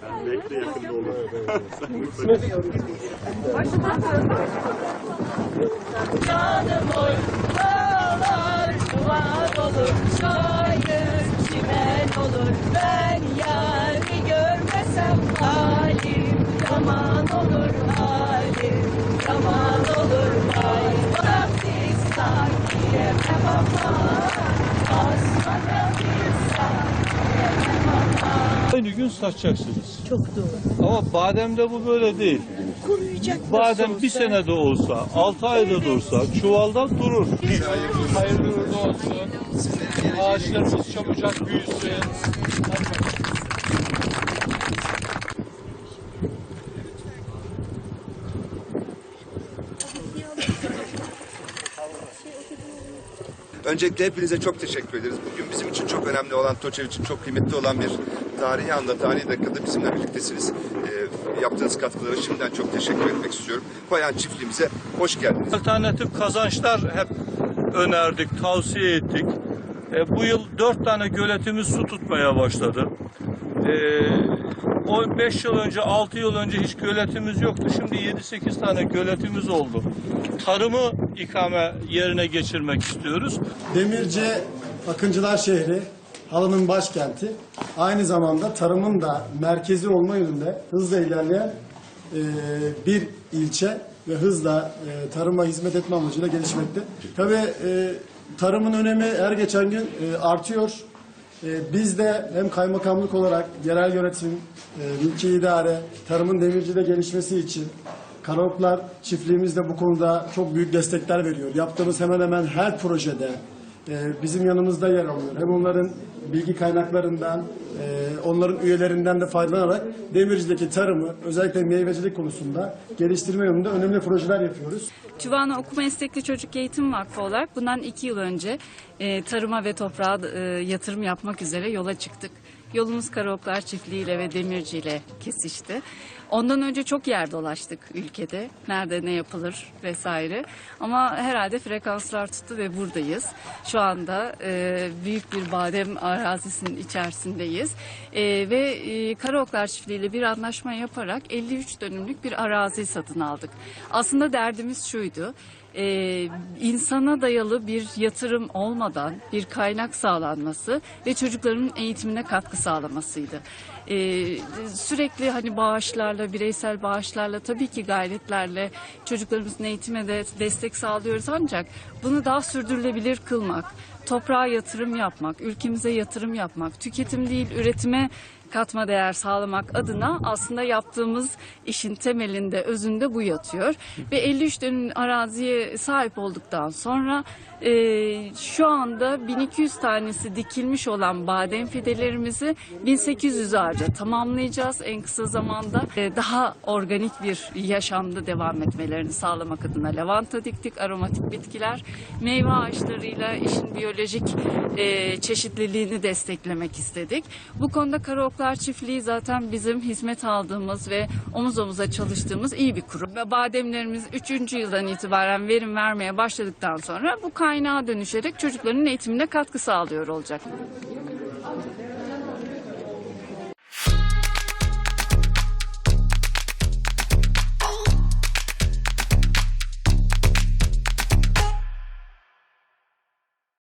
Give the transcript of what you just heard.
Sen bekle yakında olur. Canım oy, dağlar duvar olur, şair çimen olur. Ben yani görmesem halim yaman olur, halim yaman olur. Vay vakti sanki yemem ama, Aynı gün satacaksınız. Çok doğru. Ama bademde bu böyle değil. Kuruyacak nasıl Badem bir olsa. senede olsa, altı ayda dursa çuvalda durur. Hayırlı uğurlu olsun. Ağaçlarımız çabucak büyüsün. Öncelikle hepinize çok teşekkür ederiz. Bugün bizim için çok önemli olan, Toçev için çok kıymetli olan bir tarihi anda, tarihi dakikada bizimle birliktesiniz. Ee, yaptığınız katkılara şimdiden çok teşekkür etmek istiyorum. Koyan çiftliğimize hoş geldiniz. Alternatif kazançlar hep önerdik, tavsiye ettik. E, bu yıl dört tane göletimiz su tutmaya başladı. E, o 5 yıl önce, 6 yıl önce hiç göletimiz yoktu. Şimdi 7-8 tane göletimiz oldu. Tarımı ikame yerine geçirmek istiyoruz. Demirci Akıncılar şehri, halının başkenti. Aynı zamanda tarımın da merkezi olma yönünde hızla ilerleyen e, bir ilçe ve hızla e, tarıma hizmet etme amacıyla gelişmekte. Tabii e, tarımın önemi her geçen gün e, artıyor. E, biz de hem kaymakamlık olarak yerel yönetim, e, mülki idare, tarımın demircide gelişmesi için Karaoklar çiftliğimiz de bu konuda çok büyük destekler veriyor. Yaptığımız hemen hemen her projede bizim yanımızda yer alıyor. Hem onların bilgi kaynaklarından, e, onların üyelerinden de faydalanarak Demirci'deki tarımı özellikle meyvecilik konusunda geliştirme yönünde önemli projeler yapıyoruz. Tüvana Okuma Estekli Çocuk Eğitim Vakfı olarak bundan iki yıl önce e, tarıma ve toprağa e, yatırım yapmak üzere yola çıktık. Yolumuz Karaoklar Çiftliği ile ve Demirci ile kesişti. Ondan önce çok yer dolaştık ülkede. Nerede ne yapılır vesaire. Ama herhalde frekanslar tuttu ve buradayız. Şu anda e, büyük bir badem arazisinin içerisindeyiz. E, ve e, Karaoklar Çiftliği ile bir anlaşma yaparak 53 dönümlük bir arazi satın aldık. Aslında derdimiz şuydu e, insana dayalı bir yatırım olmadan bir kaynak sağlanması ve çocukların eğitimine katkı sağlamasıydı. E, sürekli hani bağışlarla, bireysel bağışlarla tabii ki gayretlerle çocuklarımızın eğitime de destek sağlıyoruz ancak bunu daha sürdürülebilir kılmak, toprağa yatırım yapmak, ülkemize yatırım yapmak, tüketim değil üretime katma değer sağlamak adına aslında yaptığımız işin temelinde, özünde bu yatıyor. Ve 53 dönüm araziye sahip olduktan sonra e, şu anda 1200 tanesi dikilmiş olan badem fidelerimizi 1800 ağaca tamamlayacağız en kısa zamanda. E, daha organik bir yaşamda devam etmelerini sağlamak adına lavanta diktik, aromatik bitkiler, meyve ağaçlarıyla işin biyolojik e, çeşitliliğini desteklemek istedik. Bu konuda Karaoklar Çiftliği zaten bizim hizmet aldığımız ve omuz omuza çalıştığımız iyi bir kurum. Ve bademlerimiz 3. yıldan itibaren verim vermeye başladıktan sonra bu kaynağa dönüşerek çocukların eğitimine katkı sağlıyor olacak.